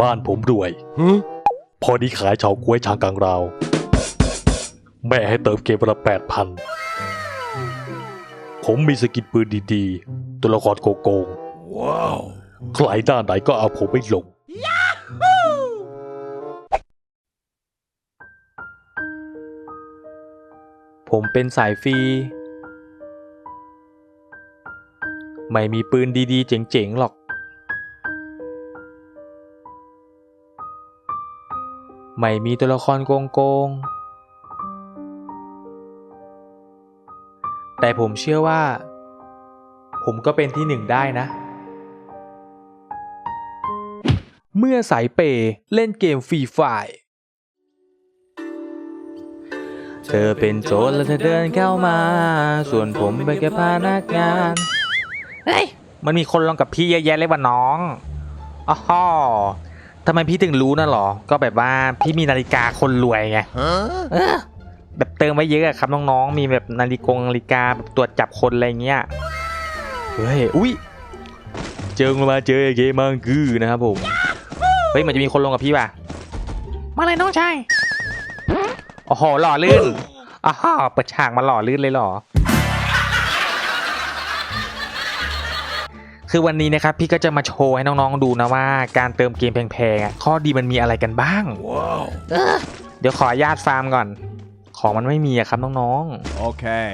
บ้านผมรวย พอดีขายเฉาก๊วยชางกังราว แม่ให้เติมเกมวันละแปดพัน ผมมีสกินปืนดีๆ ตัวละครโกโกง ว้าว ใครด้านไหนก็เอาผมไม่ลงผมเป็นสายฟรี ไม่มีปืนดีๆ เจ๋งๆ หรอก ไม่มีตัวละครโกงๆ แต่ผมเชื่อว่า ผมก็เป็นที่หนึ่งได้นะ เมื่อสายเปย์เล่นเกมฟรีไฟร์เธอเป็นโจรแล้วเธอเดินเข้ามา ส่วนผมเป็นแค่พนักงาน เฮ้ย มันมีคนลองกับพี่เยอะแยะเลยว่ะน้องอ๋อ ทำไมพี่ถึงรู้น่ะหรอ ก็แบบว่าพี่มีนาฬิกาคนรวยไงเออแบบเติมไว้เยอะอะครับน้องๆ มีแบบนาฬิกงนาฬิกาแบบตรวจจับคนอะไรเงี้ย เฮ้ย อุ้ย เจอมาเจอเกมมังกือนะครับผม เฮ้ยมันจะมีคนลงกับพี่ป่ะ มาเลยน้องชายโอ้โหหล่อลื่นอ้าวเปิดฉากมาหล่อลื่นเลยเหรอ คือวันนี้นะครับพี่ก็จะมาโชว์ให้น้องๆดูนะว่าการเติมเกมแพงๆอะข้อดีมันมีอะไรกันบ้างว้าวเดี๋ยวขออนุญาตฟาร์มก่อน ของมันไม่มีอะครับน้อง Okay.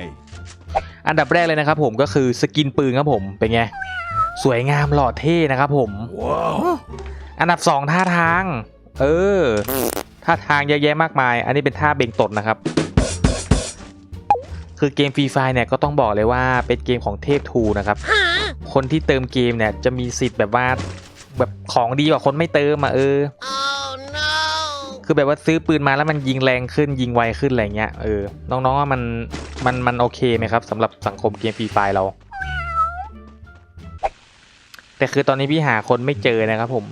ๆอันดับแรกเลยนะครับผมก็คือสกินปืนครับผมเป็นไง สวยงามหล่อเท่นะครับผมว้าวอันดับสองท่าทาง เออ ท่าทางเยอะแยะมากมาย อันนี้เป็นท่าเบ่งตดนะครับคือเกมฟรีไฟเนี่ยก็ต้องบอกเลยว่าเป็นเกมของเทพทูนะครับ คนที่เติมเกมเนี่ยจะมีสิทธิ์แบบว่าแบบของดีกว่าคนไม่เติมอะเออคือแบบว่าซื้อปืนมาแล้วมันยิงแรงขึ้นยิงไวขึ้นอะไรเงี้ยเออน้องๆว่ามันมันมันโอเคไหมครับสำหรับสังคมเกมฟรีไฟเรา แต่คือตอนนี้พี่หาคนไม่เจอนะครับผม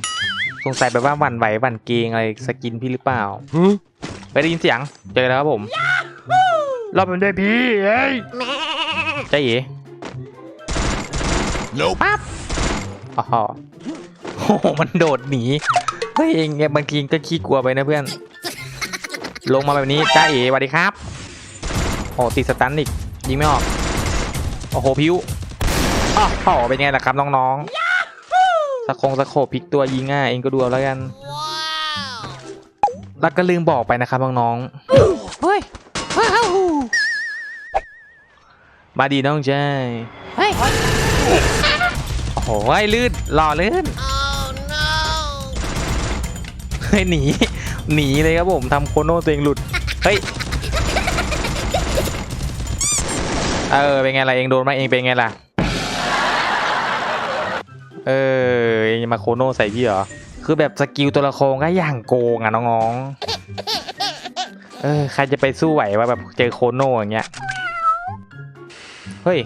สงสัยแบบว่าหวั่นไหวหวั่นเกรงอะไรสกินพี่หรือเปล่าไปได้ยินเสียงเจอแล้วครับผมรอบเป็นด้วยพี่เฮ้ยใจเอ๋ Nope. ปั๊บอ๋อโอ้โหมันโดดหนีเฮ้ยเองบางทีก็ขี้กลัวไปนะเพื่อน ลงมาแบบนี้จ้าเอ๋สวัสดีครับ โอ้ติดสตันอีกยิงไม่ออก โอ้โหพิวอ้าวโอ้เป็นไงล่ะครับน้องๆสะคงสะโคบพลิกตัวยิงง่ายเองก็ดูเอาแล้วกันแล้วก็ลืมบอกไปนะครับน้องๆเฮ้ยว้าวมาดีน้องชายเฮ้ยโอ้โหเฮ้ยลื่นหล่อลื่นเฮ้ยหนีหนีเลยครับผมทำโคโน่ตัวเองหลุดเฮ้ยเออเป็นไงล่ะเองโดนมาเองเป็นไงล่ะเออเองมาโคโน่ใส่พี่เหรอคือแบบสกิลตัวละครก็อย่างโกงอะน้องๆเออใครจะไปสู้ไหวว่าแบบเจอโคโน่อย่างเงี้ยเฮ้ย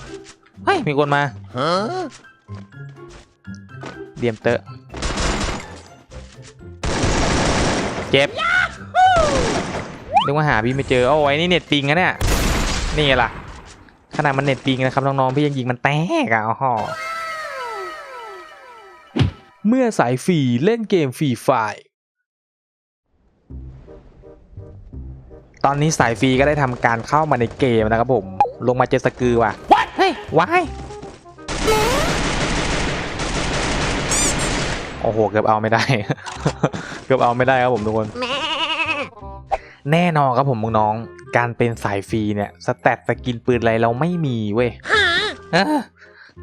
เฮ้ยมีคนมา Huh? เดียมเตอะเจ็บนึกว่าหาพี่ไม่เจอ โอ้ยนี่เน็ตปิงนะเนี่ย นี่ไงล่ะ ขนาดมันเน็ตปิงนะครับน้องๆ พี่ยังยิงมันแตกอะอ๋อเมื่อสายฟรีเล่นเกมฟรีไฟตอนนี้สายฟรีก็ได้ทำการเข้ามาในเกมนะครับผม ลงมาเจอสกือว่ะเฮ้ยว้าย โอ้โหเกือบเอาไม่ได้ เกือบเอาไม่ได้ครับผมทุกคน แน่นอนครับผมน้องๆการเป็นสายฟรีเนี่ยสแตทสกินปืนอะไรเราไม่มีเว้ยเออ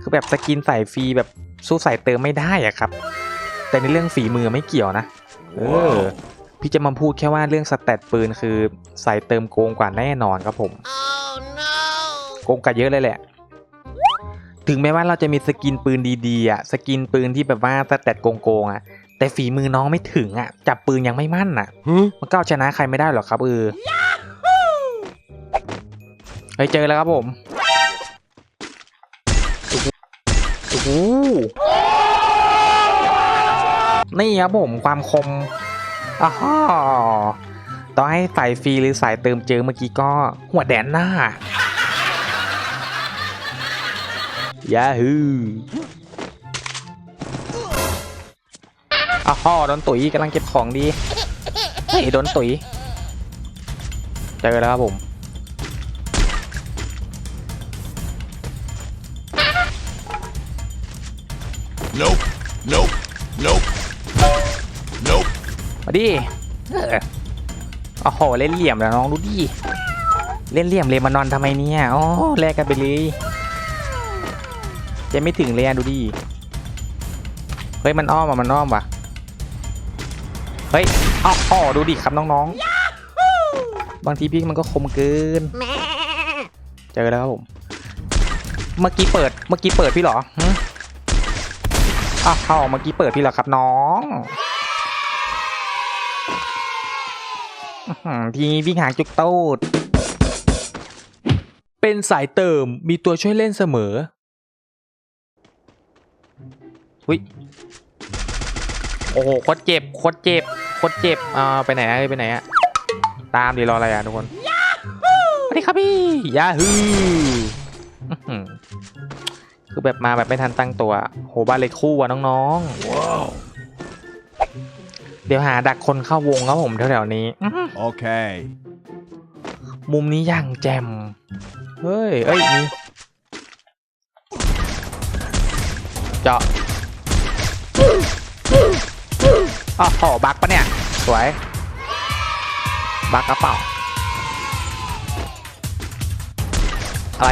คือแบบสกินสายฟรีแบบสู้สายเติมไม่ได้อะครับ แต่ในเรื่องฝีมือไม่เกี่ยวนะเออพี่จะมาพูดแค่ว่าเรื่องสแตทปืนคือสายเติมโกงกว่าแน่นอนครับผมโกงกันเยอะเลยแหละ ถึงแม้ว่าเราจะมีสกินปืนดีๆอะสกินปืนที่แบบว่าสแตทโกงๆอะแต่ฝีมือน้องไม่ถึงอะ จับปืนยังไม่มั่นอะ Huh? มันก็เอาชนะใครไม่ได้หรอกครับเออเฮ้ยเจอแล้วครับผมโอ้โหนี่ครับผมความคมอ้าวต่อให้สายฟรีหรือสายเติมเจอเมื่อกี้ก็หัวแดนหน้า ยาฮูอ้าวโดนตุ๋ยกำลังเก็บของดี เฮ้ยโดนตุ๋ยเจอแล้วครับผม Nope. Nope. Nope. Nope. มาดิเออโอ้โหเล่นเหลี่ยมแล้วน้องดูดิ เล่นเหลี่ยมเลยมานอนทำไมเนี่ยอ๋อแลกกันไปเลย จะไม่ถึงเลยอะดูดิ เฮ้ยมันอ้อมอะมันอ้อมว่ะ เฮ้ยอ้าวอ๋อดูดิครับน้องๆ บางทีพี่มันก็คมเกิน เจอแล้วครับผม เมื่อกี้เปิด เมื่อกี้เปิดพี่เหรอหึอ้าวเมื่อกี้เปิดพี่เหรอครับน้องอื้อหือทีนี้วิ่งหางจุกตูดเป็นสายเติมมีตัวช่วยเล่นเสมอ วิโอ้โหโคตรเจ็บโคตรเจ็บโคตรเจ็บอ่าไปไหนอะไปไหนอะตามดิรออะไรอะทุกคนสวัสดีครับพี่ยาฮูอื้อหือคือแบบมาแบบไม่ทันตั้งตัวโหบ้านเลยคู่อะน้องๆ Wow. เดี๋ยวหาดักคนเข้าวงครับผมแถวๆนี้อื้อหือ Okay. มุมนี้อย่างแจ่มเฮ้ยเอ้ยมีเจาะ อ้าวโหบักปะเนี่ย สวย บักกระเป๋าอะไร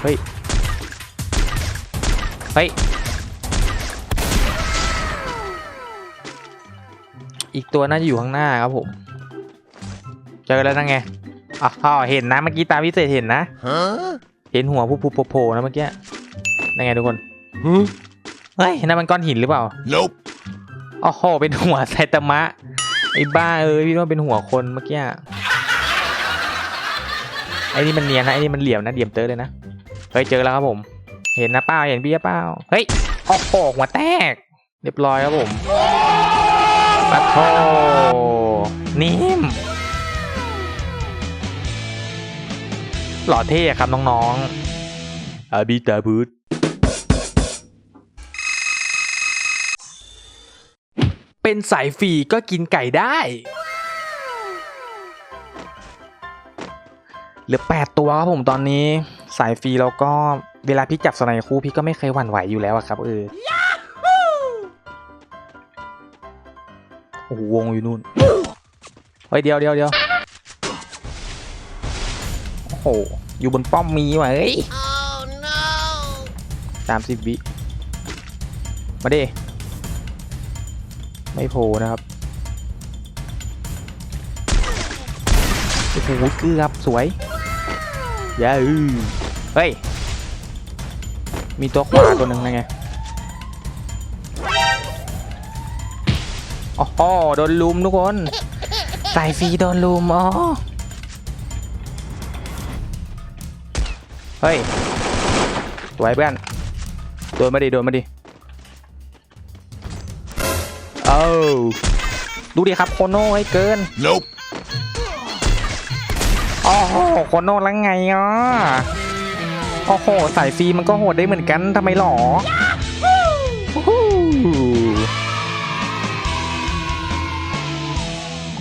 เฮ้ย เฮ้ย อีกตัวน่าจะอยู่ข้างหน้าครับผม เจอแล้วนั่งไงอ๋อเห็นนะ เมื่อกี้ตามพิเศษเห็นนะ Huh? เห็นหัวผู้ผู้โผล่ๆนะเมื่อกี้นั่นไงทุกคนหืม เฮ้ยนั่นมันก้อนหินหรือเปล่า Nope. อ๋อเป็นหัวไซตามะ ไอ้บ้าเอ้ยพี่ว่าเป็นหัวคนเมื่อกี้ ไอ้นี่มันเนียนนะ ไอ้นี่มันเหลี่ยมนะเหลี่ยมเจอเลยนะ เฮ้ย เจอแล้วครับผม เห็นนะเป้าเห็นพี่เป้าเฮ้ยโอ้โหหัวแตก เรียบร้อยครับผมปัดโทนิ่ม หล่อเท่อะครับน้องๆอาบิตาบูด เป็นสายฟรีก็กินไก่ได้เหลือ 8 ตัวครับผมตอนนี้สายฟรีแล้วก็เวลาพี่จับสไนด์คู่พี่ก็ไม่เคยหวั่นไหวอยู่แล้วอะครับเออโอ้โหวงอยู่นู่นเฮ้ยเดียวเดียวเดียวโอ้โหอยู่บนป้อมมีว่ะเฮ้ย Oh no. สามสิบวิมาดิ ไม่โผล่นะครับโอ้โหเกือบสวยย่าเฮ้ย มีตัวขวาตัวหนึ่งนะไงโอ้โหโดนลุมทุกคนสายฟรีโดนลุมอ๋อเฮ้ยสวยเพื่อนโดนมาดิโดนมาดิ ดูดิครับโคโน่ให้เกิน Nope. โอ้โหโคโน่แล้วไงอะโอ้โหสายฟรีมันก็โหดได้เหมือนกันทำไมหรอฮู้ฮู้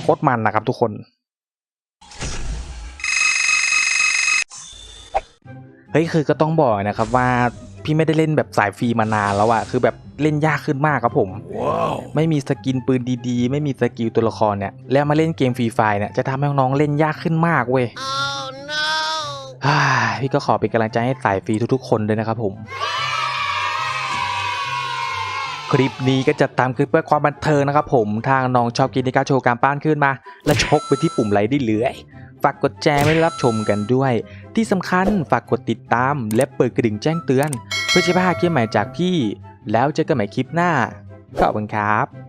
โคตรมันนะครับทุกคน เฮ้ยคือก็ต้องบอกนะครับว่าพี่ไม่ได้เล่นแบบสายฟรีมานานแล้วอะคือแบบ เล่นยากขึ้นมากครับผม Wow. ไม่มีสกินปืนดีๆ ไม่มีสกิลตัวละครเนี่ยแล้วมาเล่นเกมฟรีไฟเนี่ยจะทำให้น้องๆเล่นยากขึ้นมากเว้ย Oh no. ฮ่าพี่ก็ขอเป็นกำลังใจให้สายฟรีทุกๆ คนด้วยนะครับผมคลิปนี้ก็จะตามคลิปเพื่อความบันเทิงนะครับผมทางน้องชอบกินในการโชว์การป้านขึ้นมา และชกไปที่ปุ่มไลค์ได้เลยฝากกดแชร์ไม่รับชมกันด้วย ที่สำคัญฝากกดติดตามและเปิดกระดิ่งแจ้งเตือน เพื่อจะไม่พลาดคลิปใหม่จากพี่ แล้วเจอกันใหม่คลิปหน้าขอบคุณครับ